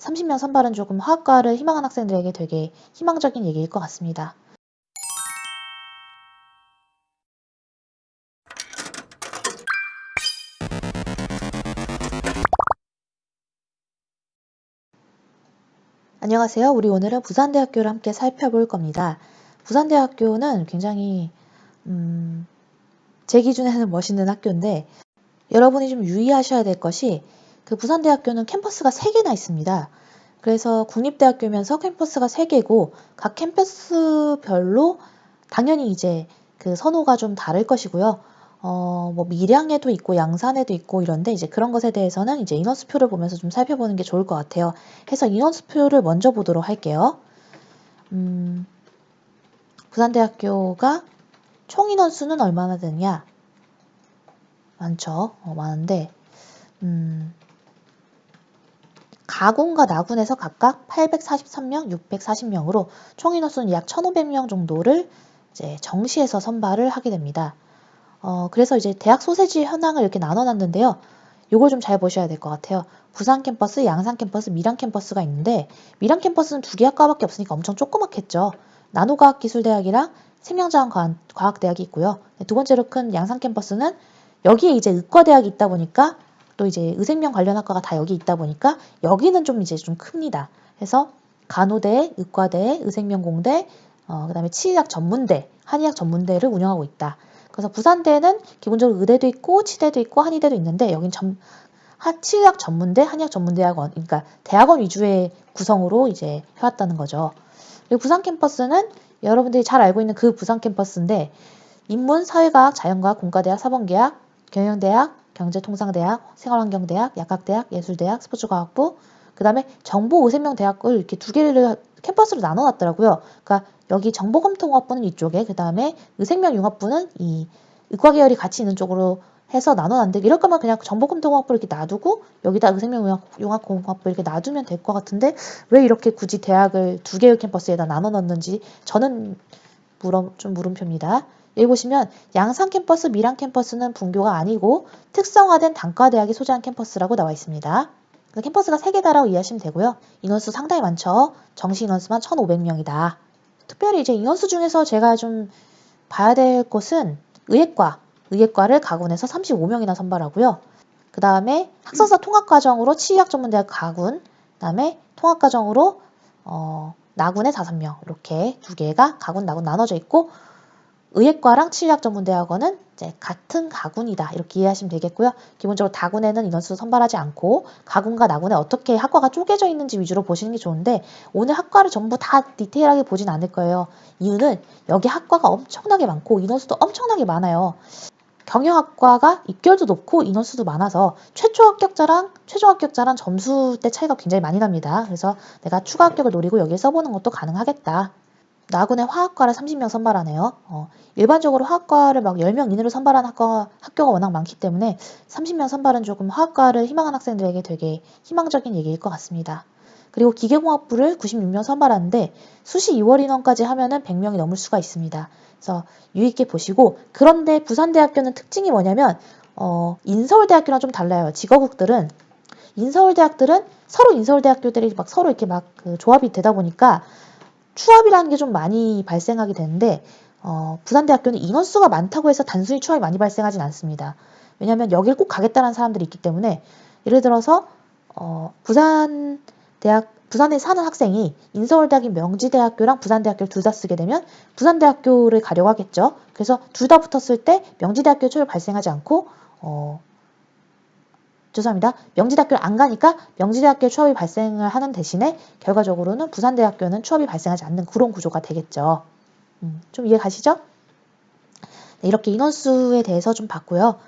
30명 선발은 조금 화학과를 희망하는 학생들에게 되게 희망적인 얘기일 것 같습니다. 안녕하세요. 우리 오늘은 부산대학교를 함께 살펴볼 겁니다. 부산대학교는 굉장히 음, 제 기준에는 멋있는 학교인데 여러분이 좀 유의하셔야 될 것이 그 부산대학교는 캠퍼스가 3개나 있습니다. 그래서 국립대학교면서 캠퍼스가 3개고 각 캠퍼스별로 당연히 이제 그 선호가 좀 다를 것이고요. 어, 뭐 밀양에도 있고 양산에도 있고 이런데 이제 그런 것에 대해서는 이제 인원수표를 보면서 좀 살펴보는 게 좋을 것 같아요. 해서 인원수표를 먼저 보도록 할게요. 음, 부산대학교가 총 인원수는 얼마나 되느냐? 많죠. 어, 많은데, 음, 가군과 나군에서 각각 843명, 640명으로 총 인원수는 약 1,500명 정도를 이제 정시에서 선발을 하게 됩니다. 어, 그래서 이제 대학 소세지 현황을 이렇게 나눠놨는데요. 요걸 좀 잘 보셔야 될 것 같아요. 부산 캠퍼스, 양산 캠퍼스, 밀양 캠퍼스가 있는데 밀양 캠퍼스는 두 개 학과밖에 없으니까 엄청 조그맣겠죠. 나노과학기술대학이랑 생명자원과학대학이 있고요. 네, 두 번째로 큰 양산 캠퍼스는 여기에 이제 의과대학이 있다 보니까 또 이제 의생명 관련 학과가 다 여기 있다 보니까 여기는 좀 이제 좀 큽니다. 그래서 간호대, 의과대, 의생명공대, 어, 그 다음에 치의학 전문대, 한의학 전문대를 운영하고 있다. 그래서 부산대는 기본적으로 의대도 있고 치대도 있고 한의대도 있는데 여긴 전 치의학 전문대, 한의학 전문대학원, 그러니까 대학원 위주의 구성으로 이제 해왔다는 거죠. 그리고 부산 캠퍼스는 여러분들이 잘 알고 있는 그 부산 캠퍼스인데 인문, 사회과학, 자연과학, 공과대학, 사범계학, 경영대학, 경제통상대학, 생활환경대학, 약학대학, 예술대학, 스포츠과학부, 그 다음에 정보의생명대학을 이렇게 두 개를 캠퍼스로 나눠 놨더라고요. 그러니까 여기 정보검통학부는 이쪽에, 그 다음에 의생명융합부는 이 의과 계열이 같이 있는 쪽으로 해서 나눠 놨는데 이럴 거면 그냥 정보검통학부 이렇게 놔두고 여기다 의생명융합공학부 이렇게 놔두면 될 것 같은데 왜 이렇게 굳이 대학을 두 개의 캠퍼스에다 나눠 놨는지 저는 물음, 좀 물음표입니다. 보시면 양산 캠퍼스, 밀양 캠퍼스는 분교가 아니고 특성화된 단과대학이 소재한 캠퍼스라고 나와 있습니다. 캠퍼스가 3개다라고 이해하시면 되고요. 인원수 상당히 많죠. 정시 인원수만 1,500명이다. 특별히 이제 인원수 중에서 제가 좀 봐야 될 곳은 의예과, 의예과를 가군에서 35명이나 선발하고요. 그 다음에 학사사 통합과정으로 치의학 전문대학 가군, 그 다음에 통합과정으로 어, 나군에 5명 이렇게 두 개가 가군, 나군 나눠져 있고 의예과랑 치의학전문대학원은 이제 같은 가군이다 이렇게 이해하시면 되겠고요. 기본적으로 다군에는 인원수 선발하지 않고 가군과 나군에 어떻게 학과가 쪼개져 있는지 위주로 보시는 게 좋은데 오늘 학과를 전부 다 디테일하게 보진 않을 거예요. 이유는 여기 학과가 엄청나게 많고 인원수도 엄청나게 많아요. 경영학과가 입결도 높고 인원수도 많아서 최초 합격자랑 최종 합격자랑 점수 대 차이가 굉장히 많이 납니다. 그래서 내가 추가 합격을 노리고 여기에 써보는 것도 가능하겠다. 나군의 화학과를 30명 선발하네요. 어, 일반적으로 화학과를 막 10명 이내로 선발하는 학과, 학교가 워낙 많기 때문에 30명 선발은 조금 화학과를 희망하는 학생들에게 되게 희망적인 얘기일 것 같습니다. 그리고 기계공학부를 96명 선발하는데 수시 2월 인원까지 하면은 100명이 넘을 수가 있습니다. 그래서 유의있게 보시고 그런데 부산대학교는 특징이 뭐냐면 어, 인서울대학교랑 좀 달라요. 직업국들은 인서울대학들은 서로 인서울대학교들이 막 서로 이렇게 막 그 조합이 되다 보니까 추합이라는 게 좀 많이 발생하게 되는데 어, 부산대학교는 인원수가 많다고 해서 단순히 추합이 많이 발생하진 않습니다. 왜냐하면 여길 꼭 가겠다는 사람들이 있기 때문에 예를 들어서 어, 부산 대학 부산에 사는 학생이 인서울대학인 명지대학교랑 부산대학교를 둘 다 쓰게 되면 부산대학교를 가려고 하겠죠. 그래서 둘 다 붙었을 때 명지대학교 초를 발생하지 않고 어, 죄송합니다. 명지대학교를 안 가니까 명지대학교 추업이 발생을 하는 대신에 결과적으로는 부산대학교는 추업이 발생하지 않는 그런 구조가 되겠죠. 음, 좀 이해 가시죠? 네, 이렇게 인원수에 대해서 좀 봤고요.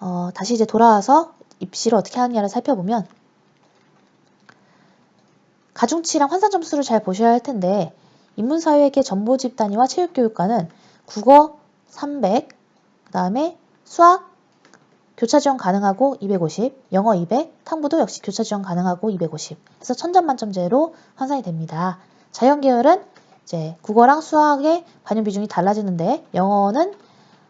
어, 다시 이제 돌아와서 입시를 어떻게 하느냐를 살펴보면 가중치랑 환산 점수를 잘 보셔야 할 텐데 인문사회계 정보집 단위와 체육교육과는 국어 300, 그 다음에 수학 교차 지원 가능하고 250, 영어 200, 탐구도 역시 교차 지원 가능하고 250. 그래서 천점 만점제로 환산이 됩니다. 자연 계열은 이제 국어랑 수학의 반영 비중이 달라지는데 영어는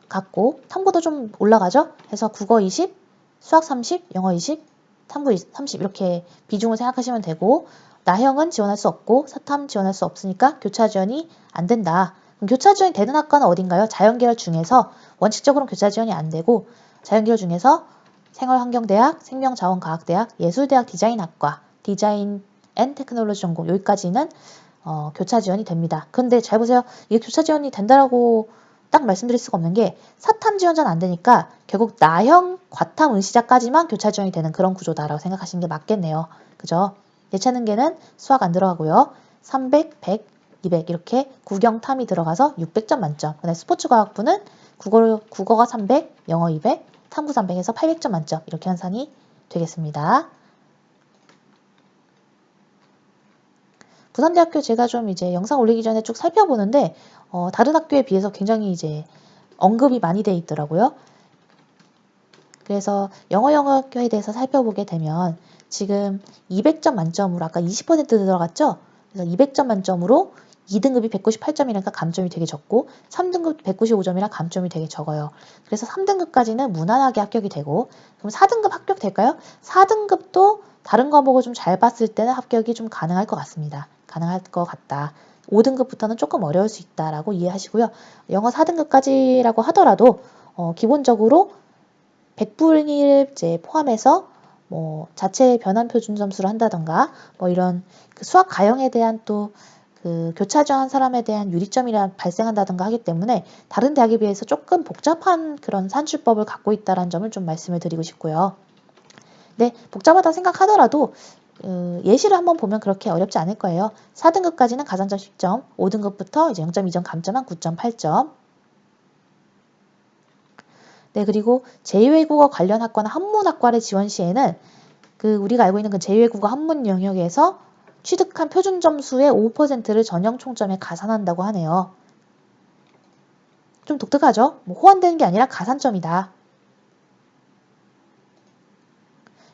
같고 탐구도 좀 올라가죠. 그래서 국어 20, 수학 30, 영어 20, 탐구 30 이렇게 비중을 생각하시면 되고 나형은 지원할 수 없고 사탐 지원할 수 없으니까 교차 지원이 안 된다. 교차 지원이 되는 학과는 어딘가요? 자연계열 중에서 원칙적으로는 교차 지원이 안 되고 자연계열 중에서 생활환경대학, 생명자원과학대학, 예술대학 디자인학과, 디자인 앤 테크놀로지 전공 여기까지는 어, 교차 지원이 됩니다. 근데 잘 보세요. 이게 교차 지원이 된다라고 딱 말씀드릴 수가 없는 게 사탐 지원자는 안 되니까 결국 나형 과탐 응시자까지만 교차 지원이 되는 그런 구조다라고 생각하시는 게 맞겠네요. 그죠? 예체능계는 수학 안 들어가고요. 300, 100, 200 이렇게 국영탐이 들어가서 600점 만점. 그다음에 스포츠과학부는 국어, 국어가 300, 영어 200, 탐구 300에서 800점 만점 이렇게 환산이 되겠습니다. 부산대학교 제가 좀 이제 영상 올리기 전에 쭉 살펴보는데 어, 다른 학교에 비해서 굉장히 이제 언급이 많이 돼 있더라고요. 그래서 영어 영어학교에 대해서 살펴보게 되면 지금 200점 만점으로 아까 20% 들어갔죠? 그래서 200점 만점으로 2등급이 198점이니까 감점이 되게 적고 3등급 195점이라 감점이 되게 적어요. 그래서 3등급까지는 무난하게 합격이 되고 그럼 4등급 합격 될까요? 4등급도 다른 과목을 좀 잘 봤을 때는 합격이 좀 가능할 것 같습니다. 가능할 것 같다. 5등급부터는 조금 어려울 수 있다라고 이해하시고요. 영어 4등급까지라고 하더라도 어, 기본적으로 100분위를 이제 포함해서 뭐 자체 변환 표준 점수를 한다던가 뭐 이런 그 수학 가형에 대한 또 그 교차정한 사람에 대한 유리점이라 발생한다던가 하기 때문에 다른 대학에 비해서 조금 복잡한 그런 산출법을 갖고 있다는 점을 좀 말씀을 드리고 싶고요. 네, 복잡하다 생각하더라도 어, 예시를 한번 보면 그렇게 어렵지 않을 거예요. 4등급까지는 가산점 10점, 5등급부터 이제 0.2점 감점한 9.8점. 네, 그리고 제2외국어 관련 학과나 한문학과를 지원 시에는 그 우리가 알고 있는 그 제2외국어 한문 영역에서 취득한 표준 점수의 5%를 전형 총점에 가산한다고 하네요. 좀 독특하죠? 뭐 호환되는 게 아니라 가산점이다.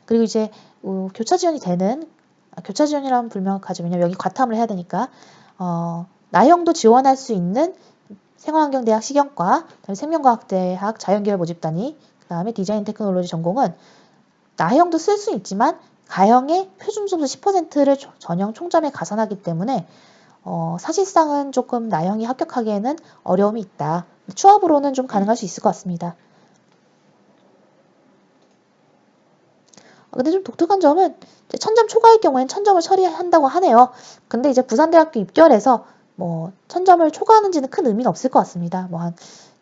그리고 이제 어, 교차 지원이 되는 아, 교차 지원이라면 불명확하죠. 왜냐면 여기 과탐을 해야 되니까 어, 나형도 지원할 수 있는 생활환경대학 식영과, 그다음에 생명과학대학 자연계열 모집단위, 그다음에 디자인 테크놀로지 전공은 나형도 쓸 수 있지만 가형의 표준 점수 10%를 전형 총점에 가산하기 때문에 어, 사실상은 조금 나형이 합격하기에는 어려움이 있다. 추합으로는 좀 가능할 수 있을 것 같습니다. 근데 좀 독특한 점은 천점 초과일 경우엔 천점을 처리한다고 하네요. 근데 이제 부산대학교 입결해서 뭐 천점을 초과하는지는 큰 의미는 없을 것 같습니다. 뭐 한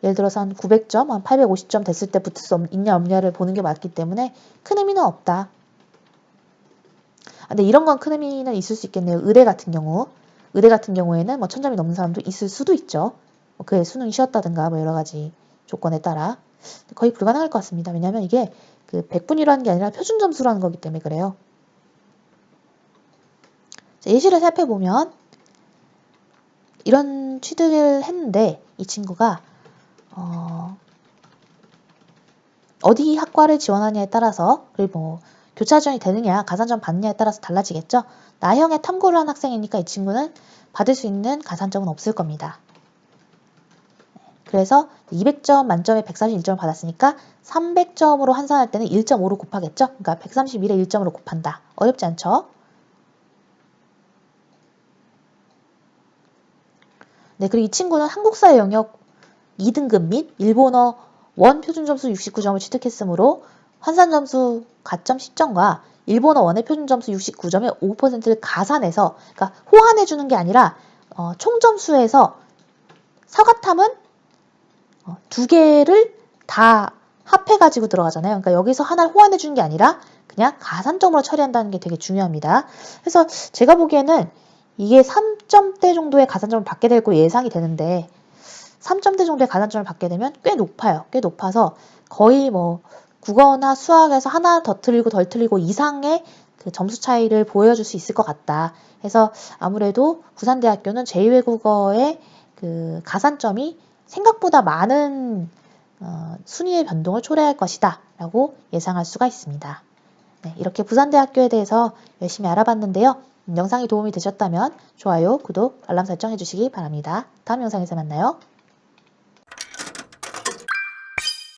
예를 들어서 한 900점, 한 850점 됐을 때 붙을 수 있냐 없냐를 보는 게 맞기 때문에 큰 의미는 없다. 아, 근데 이런 건 큰 의미는 있을 수 있겠네요. 의대 같은 경우. 의대 같은 경우에는 뭐 천점이 넘는 사람도 있을 수도 있죠. 뭐 그의 수능이 쉬었다든가 뭐 여러 가지 조건에 따라 거의 불가능할 것 같습니다. 왜냐하면 이게 그 100분이라는 게 아니라 표준 점수라는 거기 때문에 그래요. 예시를 살펴보면 이런 취득을 했는데 이 친구가 어, 어디 학과를 지원하냐에 따라서 그리고 뭐 교차 지원이 되느냐 가산점 받느냐에 따라서 달라지겠죠. 나형의 탐구를 한 학생이니까 이 친구는 받을 수 있는 가산점은 없을 겁니다. 그래서 200점 만점에 141점을 받았으니까 300점으로 환산할 때는 1.5로 곱하겠죠? 그러니까 131에 1점으로 곱한다. 어렵지 않죠? 네, 그리고 이 친구는 한국사의 영역 2등급 및 일본어 원 표준 점수 69점을 취득했으므로 환산 점수 가점 10점과 일본어 원의 표준 점수 69점의 5%를 가산해서 그러니까 호환해 주는 게 아니라 어, 총 점수에서 사과탐은 어, 두 개를 다 합해 가지고 들어가잖아요. 그러니까 여기서 하나를 호환해 주는 게 아니라 그냥 가산점으로 처리한다는 게 되게 중요합니다. 그래서 제가 보기에는 이게 3점대 정도의 가산점을 받게 될거 예상이 되는데 3점대 정도의 가산점을 받게 되면 꽤 높아요. 꽤 높아서 거의 뭐 국어나 수학에서 하나 더 틀리고 덜 틀리고 이상의 그 점수 차이를 보여줄 수 있을 것 같다. 해서 아무래도 부산대학교는 제2외국어의 그 가산점이 생각보다 많은 어, 순위의 변동을 초래할 것이다 라고 예상할 수가 있습니다. 네, 이렇게 부산대학교에 대해서 열심히 알아봤는데요. 영상이 도움이 되셨다면 좋아요, 구독, 알람 설정 해 주시기 바랍니다. 다음 영상에서 만나요.